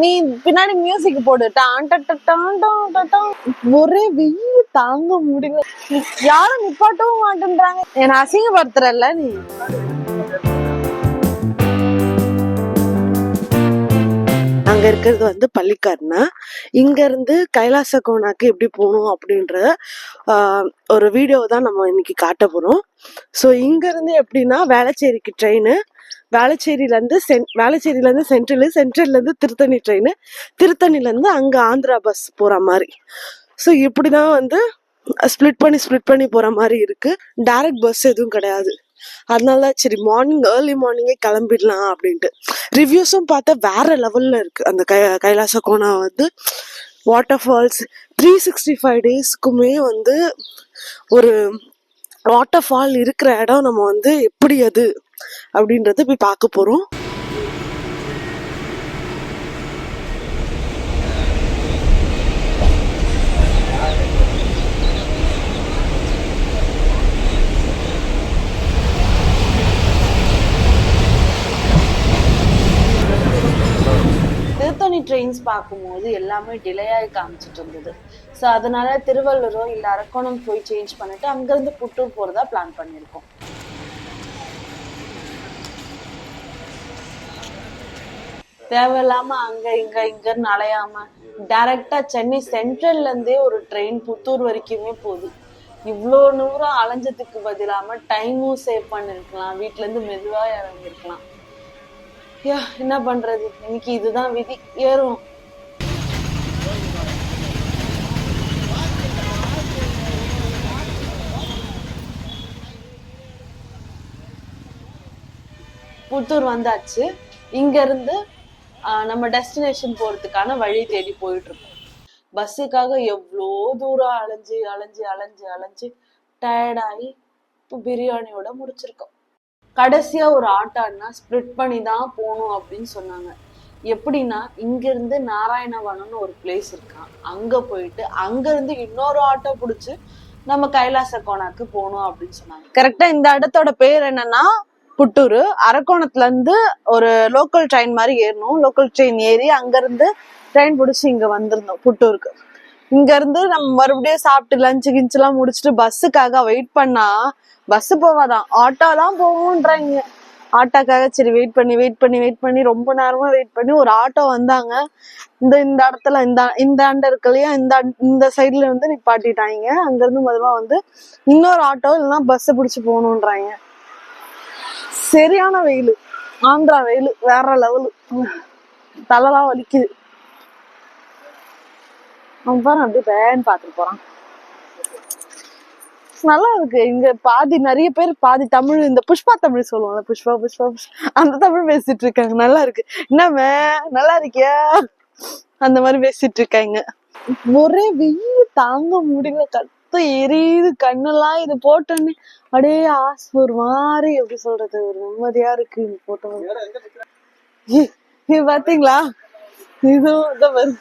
நீ பின்னாடி மியூசிக் போடு. டான் ஒரே வெயில் தாங்க முடியல. யாரும் நிப்பாட்டவும் மாட்டேன்றாங்க. என்ன அசிங்கப்படுத்துறல்ல நீ? அங்க இருக்கிறது வந்து பள்ளிக்கரணை இங்க இருந்து கைலாச கோனாக்கு எப்படி போகணும் அப்படின்ற ஒரு வீடியோ தான் நம்ம இன்னைக்கு காட்ட போறோம். ஸோ இங்க இருந்து எப்படின்னா வேளச்சேரிக்கு ட்ரெயின் வேளச்சேரியிலேருந்து சென் வேளச்சேரியிலேருந்து சென்ட்ரல் திருத்தணி ட்ரெயின் திருத்தணிலேருந்து அங்கே ஆந்திரா பஸ் போகிற மாதிரி. ஸோ இப்படி தான் வந்து ஸ்ப்ளிட் பண்ணி ஸ்ப்ளிட் பண்ணி போகிற மாதிரி இருக்குது டைரக்ட் பஸ் எதுவும் கிடையாது. அதனால சரி மார்னிங் ஏர்லி மார்னிங்கே கிளம்பிடலாம் அப்படின்ட்டு. ரிவ்யூஸும் பார்த்தா வேற லெவலில் இருக்குது அந்த கை கைலாச கோணா வந்து water falls three sixty five டேஸ்க்குமே வந்து ஒரு வாட்டர் ஃபால் இருக்கிற இடம் நம்ம வந்து எப்படி அது அப்படின்றத போய் பார்க்க போறோம் திருத்தணி ட்ரெயின்ஸ் பார்க்கும்போது எல்லாமே டிலே ஆகி காமிச்சிட்டு இருந்தது. ஸோ அதனால திருவள்ளூரோ இல்லை அரக்கோணம் போய் சேஞ்ச் பண்ணிட்டு அங்கேருந்து புட்டூர் போகிறதா பிளான் பண்ணியிருக்கோம். தேவையில்லாம அங்க இங்க இங்கன்னு அலையாம டைரக்டா சென்னை சென்ட்ரல்ல இருந்தே ஒரு ட்ரெயின் புத்தூர் வரைக்குமே போகுது. இவ்வளோ நூறம் அலைஞ்சதுக்கு பதிலாம டைமும் சேவ் பண்ணிருக்கலாம். வீட்ல இருந்து மெதுவா இறங்கிருக்கலாம். யா என்ன பண்றது? இன்னைக்கு இதுதான் விதி. ஏறும். புத்தூர் வந்தாச்சு. இங்க இருந்து நம்ம டெஸ்டினேஷன் போறதுக்கான வழி தேடி போயிட்டு இருக்கோம் பஸ்ஸுக்காக எவ்வளோ தூரம் அலைஞ்சு அலைஞ்சு அலைஞ்சு அலைஞ்சு டயர்டாகி இப்போ பிரியாணியோட முடிச்சிருக்கோம். கடைசியா ஒரு ஆட்டோன்னா ஸ்ப்ளிட் பண்ணி தான் போகணும் அப்படின்னு சொன்னாங்க. எப்படின்னா இங்கிருந்து நாராயணவனம்னு ஒரு பிளேஸ் இருக்கான் அங்கே போயிட்டு அங்கேருந்து இன்னொரு ஆட்டோ பிடிச்சி நம்ம கைலாச கோனாக்கு போகணும் அப்படின்னு சொன்னாங்க. கரெக்டாக இந்த இடத்தோட பேர் என்னன்னா புட்டூர். அரக்கோணத்துல இருந்து ஒரு லோக்கல் ட்ரெயின் மாதிரி ஏறணும். லோக்கல் ட்ரெயின் ஏறி அங்க இருந்து ட்ரெயின் பிடிச்சி இங்க வந்திருந்தோம் புட்டூருக்கு. இங்க இருந்து நம்ம மறுபடியும் சாப்பிட்டு லஞ்சு கிஞ்சு எல்லாம் முடிச்சுட்டு பஸ்ஸுக்காக வெயிட் பண்ணா பஸ்ஸு போவாதான் ஆட்டோ தான் போகும்ன்றாங்க. ஆட்டோக்காக சரி வெயிட் பண்ணி வெயிட் பண்ணி வெயிட் பண்ணி ரொம்ப நேரமா வெயிட் பண்ணி ஒரு ஆட்டோ வந்தாங்க. இந்த இந்த இடத்துல இந்த இந்த ஆண்ட இருக்கலையா இந்த இந்த சைடில் வந்து நிப்பாட்டிட்டாங்க. அங்க இருந்து முதல்ல வந்து இன்னொரு ஆட்டோ இல்லைன்னா பஸ்ஸை பிடிச்சி போகணுன்றாங்க. சரியான வெயில். ஆந்திரா வெயில் வேற லெவலு. தலைலாம் வலிக்குது. அவன் பாரு அப்படியே பேன் பார்த்துட்டு போறான். நல்லா இருக்கு. இங்க பாதி நிறைய பேர் பாதி தமிழ் இந்த புஷ்பா தமிழ் சொல்லுவாங்க புஷ்பா புஷ்பா அந்த தமிழ் பேசிட்டு இருக்காங்க. நல்லா இருக்கு. என்னமே நல்லா இருக்கியா? அந்த மாதிரி பேசிட்டு இருக்காங்க. ஒரே வெயில் தாங்க முடியல கத்த எரியுது கண்ணெல்லாம் இது போட்டோன்னே அப்படியே ஆசை ஒரு மாதிரி எப்படி சொல்றது ஒரு நிம்மதியா இருக்கு இது போட்டோம் இது பாத்தீங்களா? இதுவும் இதான் வருது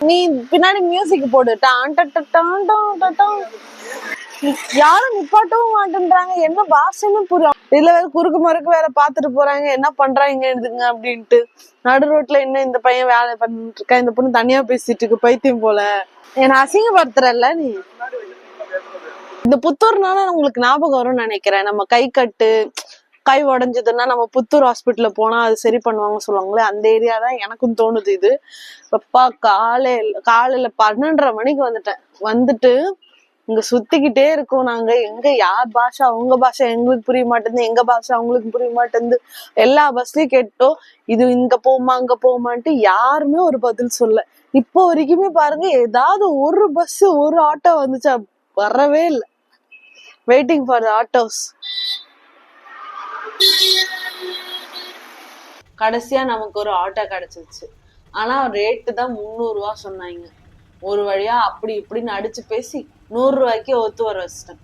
நீ பின்னாடி மியூசிக் போடு. டான் ட டான் டான் டான். யாரும் நிப்பாட்டவும் மாட்டேன்றாங்க. என்ன பாஷன்னு புரியும். இதுல வேற குறுக்கு மறுக்கு வேற பாத்துட்டு போறாங்க. என்ன பண்றாங்க எழுதுங்க அப்படின்ட்டு. நடு ரோட்ல என்ன இந்த பையன் வேலை பண்ணிட்டு இருக்கா இந்த பொண்ணு தனியா பேசிட்டு இருக்கு. பைத்தியம் போல. என்ன அசிங்கப்படுத்துறல்ல நீ? இந்த புத்தூர்னால உங்களுக்கு ஞாபகம் வரும்னு நினைக்கிறேன். நம்ம கை கட்டு கை உடைஞ்சதுன்னா நம்ம புத்தூர் ஹாஸ்பிட்டல்ல போனா அது சரி பண்ணுவாங்க சொல்லுவாங்களே அந்த ஏரியா தான் எனக்கும் தோணுது இது. அப்பா காலையில காலையில பன்னெண்டரை மணிக்கு வந்துட்டேன். வந்துட்டு இங்க சுத்திக்கிட்டே இருக்கோம் நாங்க. எங்க யார் பாஷா? அவங்க பாஷா எங்களுக்கு புரிய மாட்டேங்குது. எங்க பாஷா அவங்களுக்கு புரிய மாட்டேங்குது. எல்லா பஸ்லயும் கேட்டோம். இது இங்க போமா அங்க போமான்ட்டு யாருமே ஒரு பதில் சொல்ல. இப்போ வரைக்குமே பாருங்க ஏதாவது ஒரு பஸ் ஒரு ஆட்டோ வந்துச்சா? வரவே இல்லை. வெயிட்டிங் ஃபார் த ஆட்டோஸ் கடைசியா நமக்கு ஒரு ஆட்டோ கிடைச்சிருச்சு. ஆனா ரேட்டு தான் முந்நூறுவா சொன்னாங்க. ஒரு வழியா அப்படி இப்படின்னு அடிச்சு பேசி நூறு ரூபாய்க்கு ஒத்து வர வச்சிட்டேன்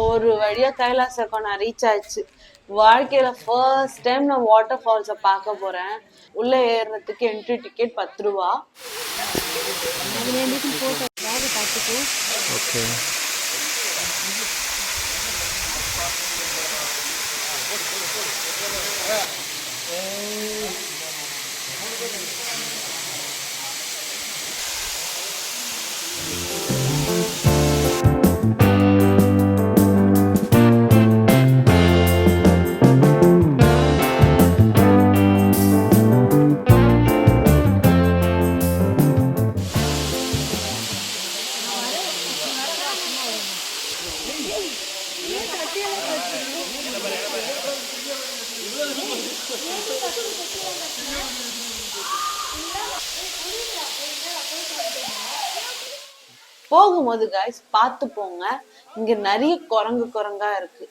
ஒரு வழியா கைலாச நான் ரீச் ஆயிடுச்சு வாழ்க்கையில ஃபர்ஸ்ட் டைம் நான் வாட்டர் ஃபால்ஸை பார்க்க போறேன் உள்ள ஏறுறதுக்கு என்ட்ரி டிக்கெட் பத்து ரூபா ஓகே. போகும்போது காய்ஸ் பார்த்து போங்க. இங்க நிறைய குரங்கு குரங்கா இருக்கு.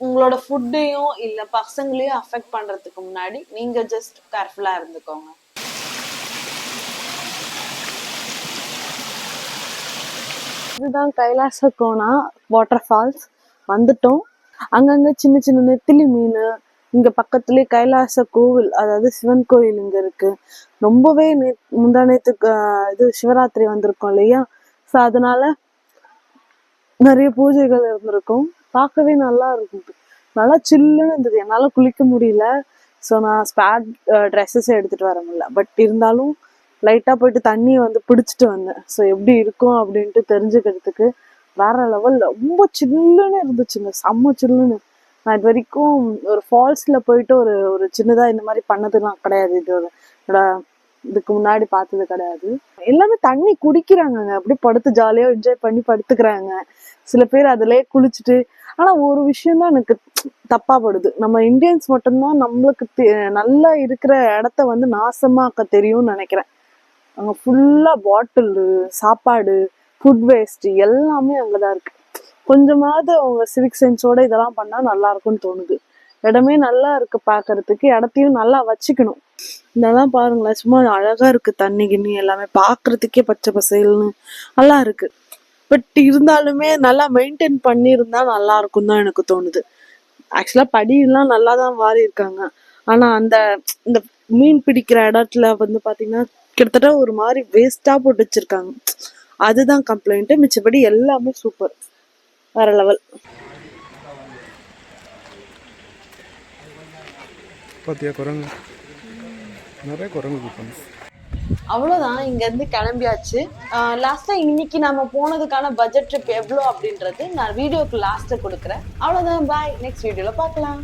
உங்களோட ஃபுட்டையும் இல்ல பசங்களையும் அஃபெக்ட் பண்றதுக்கு முன்னாடி நீங்க ஜஸ்ட் கேர்ஃபுல்லா இருந்துக்கோங்க. இதுதான் கைலாச கோனா வாட்டர் ஃபால்ஸ் வந்துட்டோம். அங்கங்க சின்ன சின்ன நெத்திலி மீன் இங்க பக்கத்துலேயே கைலாச கோவில் அதாவது சிவன் கோயில் இங்க இருக்கு. ரொம்பவே நே முந்தா நேற்று இது சிவராத்திரி வந்திருக்கோம் இல்லையா? ஸோ அதனால நிறைய பூஜைகள் இருந்திருக்கும். பார்க்கவே நல்லா இருந்தது. நல்லா சில்லுன்னு இருந்தது. என்னால் குளிக்க முடியல. ஸோ நான் ஸ்பேட் ட்ரெஸ்ஸஸ் எடுத்துகிட்டு வர முடியல. பட் இருந்தாலும் லைட்டாக போயிட்டு தண்ணி வந்து பிடிச்சிட்டு வந்தேன். ஸோ எப்படி இருக்கும் அப்படின்ட்டு தெரிஞ்சுக்கிறதுக்கு வேற லெவலில் ரொம்ப சில்லுன்னு இருந்துச்சுங்க. செம்ம சில்லுன்னு நான் இது வரைக்கும் ஒரு ஃபால்ஸில் போயிட்டு ஒரு ஒரு சின்னதாக இந்த மாதிரி பண்ணதுலாம் கிடையாது. இது ஒரு என்னோட இதுக்கு முன்னாடி பார்த்தது கிடையாது. எல்லாமே தண்ணி குடிக்கிறாங்க அப்படியே படுத்து ஜாலியா என்ஜாய் பண்ணி படுத்துக்கிறாங்க. சில பேர் அதிலே குளிச்சுட்டு ஆனா ஒரு விஷயம் தான் எனக்கு தப்பா படுது நம்ம இந்தியன்ஸ் மட்டும்தான் நம்மளுக்கு நல்லா இருக்கிற இடத்த வந்து நாசமாக்க தெரியும்னு நினைக்கிறேன். அங்க ஃபுல்லா பாட்டில் சாப்பாடு ஃபுட் வேஸ்ட் எல்லாமே அங்கதான் இருக்கு. கொஞ்சமாவது அவங்க சிவிக் சென்ஸோட இதெல்லாம் பண்ணா நல்லா இருக்கும்னு தோணுது. இடமே நல்லா இருக்கு பாக்குறதுக்கு இடத்தையும் நல்லா வச்சுக்கணும். இதெல்லாம் பாருங்களேன் சும்மா அழகா இருக்கு தண்ணி கிண்ணி எல்லாமே. பாக்குறதுக்கே பச்சை பசைல்னு நல்லா இருக்கு. பட் இருந்தாலுமே நல்லா மெயின்டைன் பண்ணியிருந்தா நல்லா இருக்கும் தான் எனக்கு தோணுது. ஆக்சுவலா படியெல்லாம் நல்லா தான் வாரி இருக்காங்க ஆனா அந்த இந்த மீன் பிடிக்கிற இடத்துல வந்து பாத்தீங்கன்னா கிட்டத்தட்ட ஒரு மாதிரி வேஸ்டா போட்டு வச்சிருக்காங்க. அதுதான் கம்ப்ளைண்ட் மிச்சபடி எல்லாமே சூப்பர் வேற லெவல் பார்த்தியா குரங்கு? நிறைய குரங்கு இருப்பாங்க அவ்வளவுதான் இங்க இருந்து கிளம்பியாச்சு லாஸ்டா இன்னைக்கு நம்ம போனதுக்கான பட்ஜெட் ட்ரிப் எவ்வளோ அப்படின்றது நான் வீடியோக்கு லாஸ்ட்டை கொடுக்குறேன். அவ்வளவுதான் பாய் நெக்ஸ்ட் வீடியோல பார்க்கலாம்.